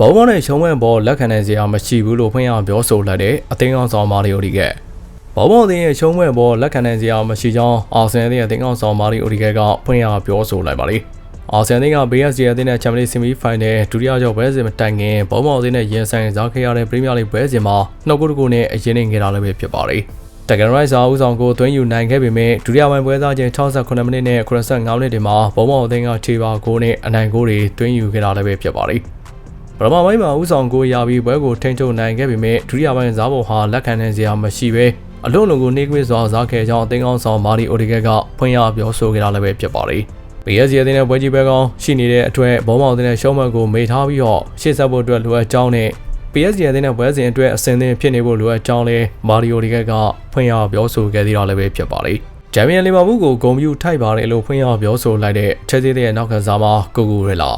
ဘုံဘုံနဲ့ရှုံးဝဲပေါ်လက်ခံနိုင်စရာမရှိဘူးလို့ဖွင့်ရပြောဆိုလိုက်တဲ့အသင်းကောင်ဆောင်မာရီယိုဒီကဘောဘောအသင်းရဲ့ရှုံးဝဲပေါ်လက်ခံနိုင်စရာမရှိကြောင်းအာဆင်အသင်းရဲ့အသင်းကောင်ဆောင်မာရီယိုဒီကကဖွင့်ရပြောဆိုလိုက်ပါလိမ့်အာဆင်အသင်းက BSC အသင်းနဲ့ချန်ပီယံလိဆီမီဖိုင်နယ်ဒုတိယကျော်ဘဲစဉ်မတိုင်ခင်ဘောဘောအသင်းနဲ့ရင်ဆိုင်စားခဲ့ရတဲ့ပရီးမီးယားလိဘဲစဉ်မှာနှုတ်ကုတ်တကူနဲ့အရင်နေခဲ့တာလည်းပဲဖြစ်ပါလိမ့်တကန်ရိုက်စာဦးဆောင်ကိုသွင်းယူနိုင်ခဲ့ပေမဲ့ဒုတိယပိုင်းပွဲစားချိန်68မိနစ်နဲ့85မိနစ်တွေမှာဘုံဘောအသင်းကခြေပါဂိုးနဲ့အနိုင်ဂိုးတွေသွင်းယူခဲ့တာလည်းပဲဖြစ်ပါလိမ့် ပထမပိုင်းမှာဦးဆောင်ကိုရပြီးပွဲကိုထိန်းချုပ်နိုင်ခဲ့ပေမဲ့ဒုတိယပိုင်းစားဖို့ဟာလက်ခံနိုင်စရာမရှိဘဲအလုံးလုံးကိုနှိကွေးစွာစားခဲ့ကြောင်းအသင်းကောင်းဆောင်မာရီအိုဒီဂက်ကဖွင့်ရပြောဆိုခဲ့တာလည်းပဲဖြစ်ပါလိမ့် BSC အသင်းနဲ့ပွဲကြီးပွဲကောင်းရှိနေတဲ့အတွက်ဘောမောင်အသင်းနဲ့ရှုံးမတ်ကိုမေထားပြီးတော့ရှေ့ဆက်ဖို့အတွက်လိုအပ်ကြောင်းနဲ့ PSG အသင်းနဲ့ပွဲစဉ်အတွက်အဆင်သင့်ဖြစ်နေဖို့လိုအပ်ကြောင်းလဲမာရီယိုဒီကက်ကဖွင့်ရပြောဆိုခဲ့သေးတာလည်းပဲဖြစ်ပါလိမ့်။ဂျမ်ပီယံလီဗာပူးကိုဂုဏ်ပြုထိုက်ပါတယ်လို့ဖွင့်ရပြောဆိုလိုက်တဲ့ချက်စီးတဲ့နောက်ခံစားမှာကိုကူရလာ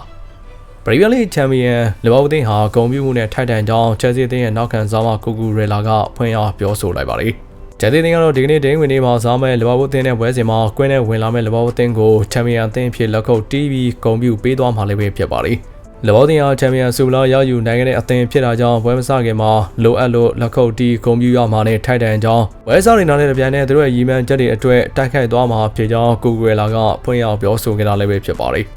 ပရီးမီးယားလိချန်ပီယံလီဗာပူးအသင်းဟာဂုဏ်ပြုမှုနဲ့ထိုက်တန်ကြောင်းချက်စီးတဲ့နောက်ခံစားမှာကိုကူရလာကဖွင့်ရပြောဆိုလိုက်ပါလိမ့်။ဂျက်တီတင်းကတော့ဒီကနေ့ဒိန်းဝင်နေမှာစားမဲ့လီဗာပူးအသင်းနဲ့ပွဲစဉ်မှာကွင်းနဲ့ဝင်လာမဲ့လီဗာပူးအသင်းကိုချန်ပီယံအသင်းဖြစ်လက်ခုပ်တီးပြီးဂုဏ်ပြုပေးသွားမှာလည်းပဲဖြစ်ပါလိမ့်။လဘောတင်အားချန်ပီယံဆူလာရယူနိုင်ခဲ့တဲ့အသင်းဖြစ်တာကြောင့်ပွဲမစခင်မှာလိုအပ်လို့လက်ခုပ်တီးဂုဏ်ပြုရမှာနဲ့ထိုက်တန်ကြောင်းဝဲစားနေတဲ့ပြန်နဲ့သူတို့ရဲ့ရီမန်ချက်တွေအတွက်တိုက်ခိုက်သွားမှာဖြစ်ကြောင်းကိုကွယ်လာကဖွင့်ရပြောဆိုခဲ့တာလည်းပဲဖြစ်ပါလိမ့်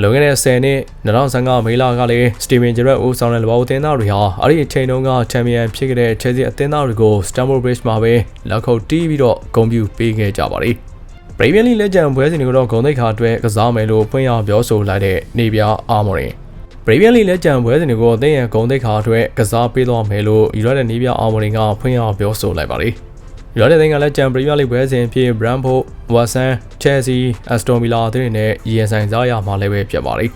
လွန်ခဲ့တဲ့10နှစ်2015မေလကလည်းစတီဗင်ဂျရက်ဦးဆောင်တဲ့လဘောတင်သားတွေဟာအဲ့ဒီအချိန်တုန်းကချန်ပီယံဖြစ်ခဲ့တဲ့ချဲစီအသင်းသားတွေကိုစတမ်ဘောဘရစ်မှာပဲလက်ခုပ်တီးပြီးတော့ဂုဏ်ပြုပေးခဲ့ကြပါလိမ့်ပရီးမီးယားလိလက်ကျန်ပွဲစဉ်တွေကိုတော့ဂုဏ်သိက္ခာအတွက်ကစားမယ်လို့ဖွင့်ရပြောဆိုလိုက်တဲ့နေပြအာမော်ရင်ပရီးမီးယားလိလက်ကျန်ပွဲစဉ်တွေကိုအသင်းရဲ့ဂုဏ်သိက္ခာအတွက်ကစားပေးသွားမယ်လို့ယူရိုတဲ့နီးပြအောင်မရင်ကဖွင့်ရပြောဆိုလိုက်ပါလိမ့်ယူ ရိုတဲ့တင်ကလက်ကျန်ပရီးမီးယားလိပွဲစဉ်ဖြစ်ဘရန်ဖို့ဝါဆန်ချယ်ဆီအက်စတိုမီလာအသင်းတွေနဲ့ရင်ဆိုင်စားရမှာလည်းပဲဖြစ်ပါလိမ့်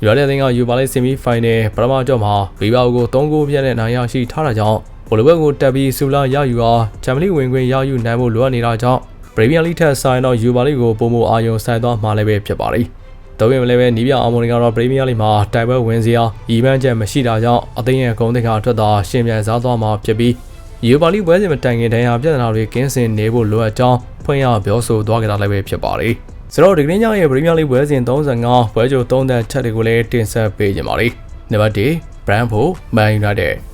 ယူရိုတဲ့တင်ကယူပါလိဆီမီဖိုင်နယ်ပထမကြော့မှာဘီဘာကို3ဂိုးပြတ်တဲ့နိုင်ရရှိထားတာကြောင့်ဘောလုံးဘက်ကိုတက်ပြီးဆူလာရယူအားချန်ပီယံဝင်ခွင့်ရယူနိုင်ဖို့လိုအပ်နေတာကြောင့်ပရီးမီးယားလိထက်ဆိုင်တော့ယူပါလိကိုပုံမအာယုံဆိုင်သွားမှာလည်းပဲဖြစ်ပါလိမ့်တော့ပြင်လည်းပဲနီးပြအောင်မွန်ကတော့ပရီးမီးယားလိမှာတိုင်ပွဲဝင်စရာဤပန်းချက်မရှိတာကြောင့်အသင်းရဲ့ဂုဏ်သိက္ခာအတွက်သာရှင်ပြန်စားသွားမှာဖြစ်ပြီး ယူပါလီပွဲစဉ်မတိုင်ခင်တန်းရာပြဿနာတွေကင်းစင်နေဖို့လိုအပ်ကြောင်းဖွင့်ရပြောဆိုသွားကြတာလည်းပဲဖြစ်ပါတယ်။ဆိုတော့ဒီကနေ့ညရဲ့ပရီးမီးယားလိပွဲစဉ်35ပွဲကြို3သက်ချက်တွေကိုလည်းတင်ဆက်ပေးကြပါလိမ့်။နံပါတ်1 Brentford Man United ဘ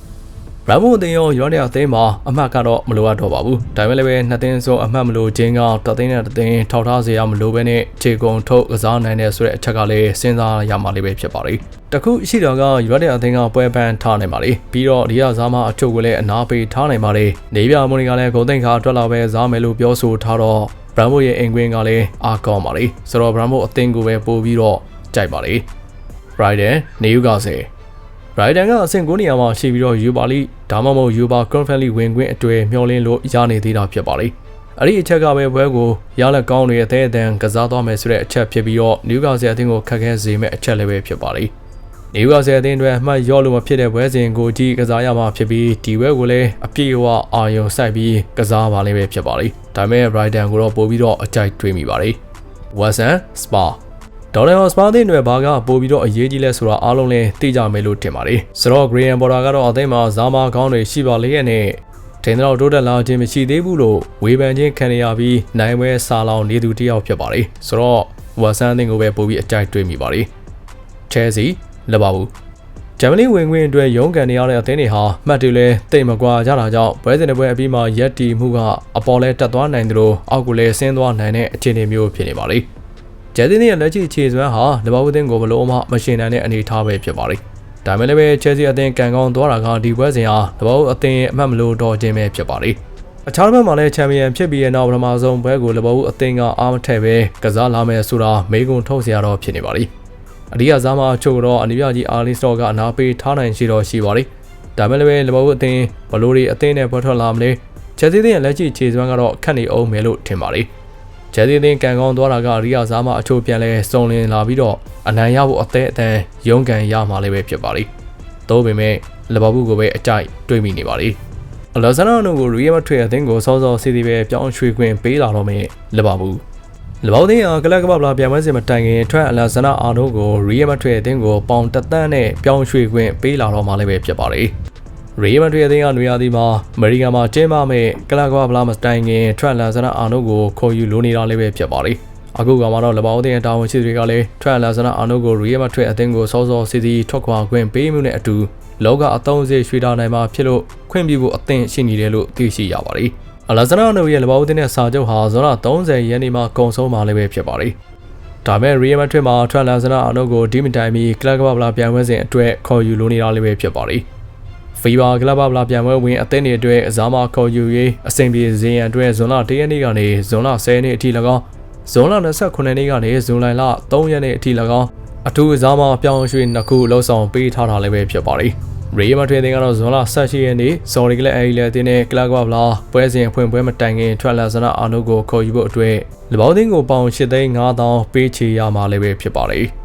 ရမိုအသင်းရောရောနေအသင်းမှာအမှတ်ကတော့မလိုအပ်တော့ပါဘူး။ဒါပေမဲ့လည်းပဲနှစ်သင်းစုံအမှတ်မလိုခြင်းကတသင်းနဲ့တသင်းထောက်ထားစေရမလိုပဲနဲ့ခြေကုံထုတ်ကစားနိုင်တဲ့ဆိုတဲ့အချက်ကလည်းစဉ်းစားရမှာလေးပဲဖြစ်ပါလိမ့်။တခုရှိတော့ကရောနေအသင်းကပွဲပန်းထားနိုင်ပါလိမ့်။ပြီးတော့ဒီကစားမအချို့ကလည်းအနာပေးထားနိုင်ပါလိမ့်။နေပြမွန်နီကလည်းဂုံသိန်းခါအတွက်လာပဲစားမယ်လို့ပြောဆိုထားတော့ဘရမိုရဲ့အင်ကွင်းကလည်းအားကောင်းပါလိမ့်။ဆိုတော့ဘရမိုအသင်းကိုပဲပို့ပြီးတော့ကြိုက်ပါလိမ့်။ Friday နေယူကားစေ Brighton ကအဆင့်9နေရာမှာရှိပြီးတော့ Europa League ဒါမှမဟုတ် Europa Conference League ဝင်ခွင့်အတွေ့မျှော်လင့်လို့ရနေသေးတာဖြစ်ပါလိမ့်။အဲ့ဒီအချက်ကပဲဘွဲကိုရလက်ကောင်းတွေအသေးအတန်ကစားသွားမယ်ဆိုတဲ့အချက်ဖြစ်ပြီးတော့ Newcastle အသင်းကိုခက်ခဲစေမယ့်အချက်လည်းပဲဖြစ်ပါလိမ့်။ Newcastle အသင်းတွေအမှတ်ရော့လို့မဖြစ်တဲ့ဘွဲစဉ်ကိုကြည့်ကစားရမှာဖြစ်ပြီးဒီဘွဲကိုလည်းအပြည့်အဝအာရုံစိုက်ပြီးကစားပါလိမ့်မယ်ဖြစ်ပါလိမ့်။ဒါပေမဲ့ Brighton ကိုတော့ပို့ပြီးတော့အကြိုက်တွေးမိပါလိမ့်။ Western Spa ဒေါ်လာစပါးသင်းတွေဘာကပို့ပြီးတော့အရေးကြီးလဲဆိုတာအားလုံးလည်းသိကြမယ်လို့ထင်ပါတယ်။ဆိုတော့ Graham Potter ကတော့အသိမ်းမှာဇာမာကောင်းတွေရှိပါလေရဲ့နဲ့ထင်တော့တိုးတက်လာခြင်းမရှိသေးဘူးလို့ဝေဖန်ခြင်းခံရပြီးနိုင်ပွဲစာလောင်နေသူတစ်ယောက်ဖြစ်ပါတယ်။ဆိုတော့ဝါဆန်အသင်းကိုပဲပို့ပြီးအကြိုက်တွေးမိပါတယ်။ Chelsea လက်ပါဘူးဂျမနီဝင်ခွင့်အတွက်ရုန်းကန်နေရတဲ့အသင်းတွေဟာမှတ်တွေလဲတိတ်မကွာကြတာကြောင့်ပွဲစဉ်တစ်ပွဲအပြီးမှာရက်တီမှုကအပေါ်လဲတက်သွားနိုင်တယ်လို့အောက်ကလည်းဆင်းသွားနိုင်တဲ့အခြေအနေမျိုးဖြစ်နေပါလိမ့်။ ဂျက်တင်ရဲ့လက်ရှိခြေစွမ်းဟာလဘောက်အသင်းကိုဘလို့မှမရှင်နိုင်တဲ့အနေအထားပဲဖြစ်ပါလိမ့်။ဒါမဲ့လည်းပဲချယ်ဆီအသင်းကန်ကောင်းသွားတာကဒီပွဲစဉ်ဟာလဘောက်အသင်းအမှတ်မလို့တော့ခြင်းပဲဖြစ်ပါလိမ့်။အခြားတစ်ဘက်မှာလည်းချန်ပီယံဖြစ်ပြီးတဲ့နောက်ပထမဆုံးပွဲကိုလဘောက်အသင်းကအားမထည့်ပဲကစားလာမယ်ဆိုတာမေးခွန်းထုတ်စရာတော့ဖြစ်နေပါလိမ့်။အဒီကစားမအချို့ကတော့အနီးပြကြီးအာလီစတော့ကအနာပေးထားနိုင်ရှိတော့ရှိပါလိမ့်။ဒါမဲ့လည်းလဘောက်အသင်းဘလို့တွေအသင်းနဲ့ပွဲထွက်လာမလဲ။ချယ်ဆီအသင်းရဲ့လက်ရှိခြေစွမ်းကတော့ခက်နေအောင်မယ်လို့ထင်ပါလိမ့်။ ဂျယ်ဒီသင်းကန်ကောင်းသွားတာကရီယာစားမအချို့ပြန်လဲစုံလင်လာပြီးတော့အနိုင်ရဖို့အသေးအတန်ရုန်းကန်ရမှာလည်းပဲဖြစ်ပါလိမ့်။သို့ပေမဲ့လဘဘူးကိုပဲအကြိုက်တွေးမိနေပါလိမ့်။အလဆန်နာနိုကိုရီယာမထွေအသင်းကိုစောစောစီစီပဲပြောင်းရွှေ့ခွင့်ပေးလာတော့မယ်လဘဘူး။လဘဘူးသင်းကကလပ်ကပ္ပလာပြန်ပွဲစဉ်မတိုင်ခင်ထွက်အလဆန်နာအာနိုကိုရီယာမထွေအသင်းကိုပေါင်တသန်းနဲ့ပြောင်းရွှေ့ခွင့်ပေးလာတော့မှလည်းပဲဖြစ်ပါလိမ့်။ ရေမန်ထွေအသင်းကနွေရာသီမှာအမေရိကန်မှာကျင်းပမဲ့ကလာကွာဗလာမစတိုင်ခင်ထရက်လန်ဆနာအာနိုကိုခေါ်ယူလိုနေတာလည်းပဲဖြစ်ပါလိမ့်အခုကမှတော့လဘောင်းတင်တာဝန်ရှိသူတွေကလည်းထရန်လာဆနာအာနိုကိုရီယမထရအသင်းကိုစောစောစီစီထွက်ခွာခွင့်ပေးမှုနဲ့အတူလောကအသုံးစေရွှေတာနိုင်မှာဖြစ်လို့ခွင့်ပြုဖို့အသင့်ရှိနေတယ်လို့သိရှိရပါတယ်။အလာဆနာနိုရဲ့လဘောင်းတင်တဲ့စာချုပ်ဟာဇွန်လ30ရက်နေ့မှာကုန်ဆုံးမှာလည်းပဲဖြစ်ပါတယ်။ဒါပေမဲ့ရီယမထရမှာထရန်လာဆနာအာနိုကိုဒီမတိုင်မီကလပ်ကပ္ပလာပြန်ဝဲစဉ်အတွက်ခေါ်ယူလိုနေတာလည်းပဲဖြစ်ပါတယ်။ ဖီဘာကလပ်ဘလာပြန်ပွဲဝင်အသင်းတွေအတွက်အစားမခေါ်ယူရေးအဆင်ပြေစေရန်အတွက်ဇွန်လ၁ရက်နေ့ကနေဇွန်လ10ရက်နေ့အထိ၎င်းဇွန်လ29ရက်နေ့ကနေဇွန်လလ3ရက်နေ့အထိ၎င်းအထူးအစားမပြောင်းရွှေ့နှစ်ခုလှုပ်ဆောင်ပေးထားတာလည်းပဲဖြစ်ပါတယ်။ရေမထွေတင်ကတော့ဇွန်လ18ရက်နေ့စော်ရီကလက်အဲဒီလက်အသင်းနဲ့ကလပ်ကဘလာပွဲစဉ်ဖွင့်ပွဲမတိုင်ခင်ထွက်လာစနအာနုကိုခေါ်ယူဖို့အတွက်လဘောင်းသင်းကိုပေါင်8သိန်း5000ပေးချေရမှာလည်းပဲဖြစ်ပါတယ်။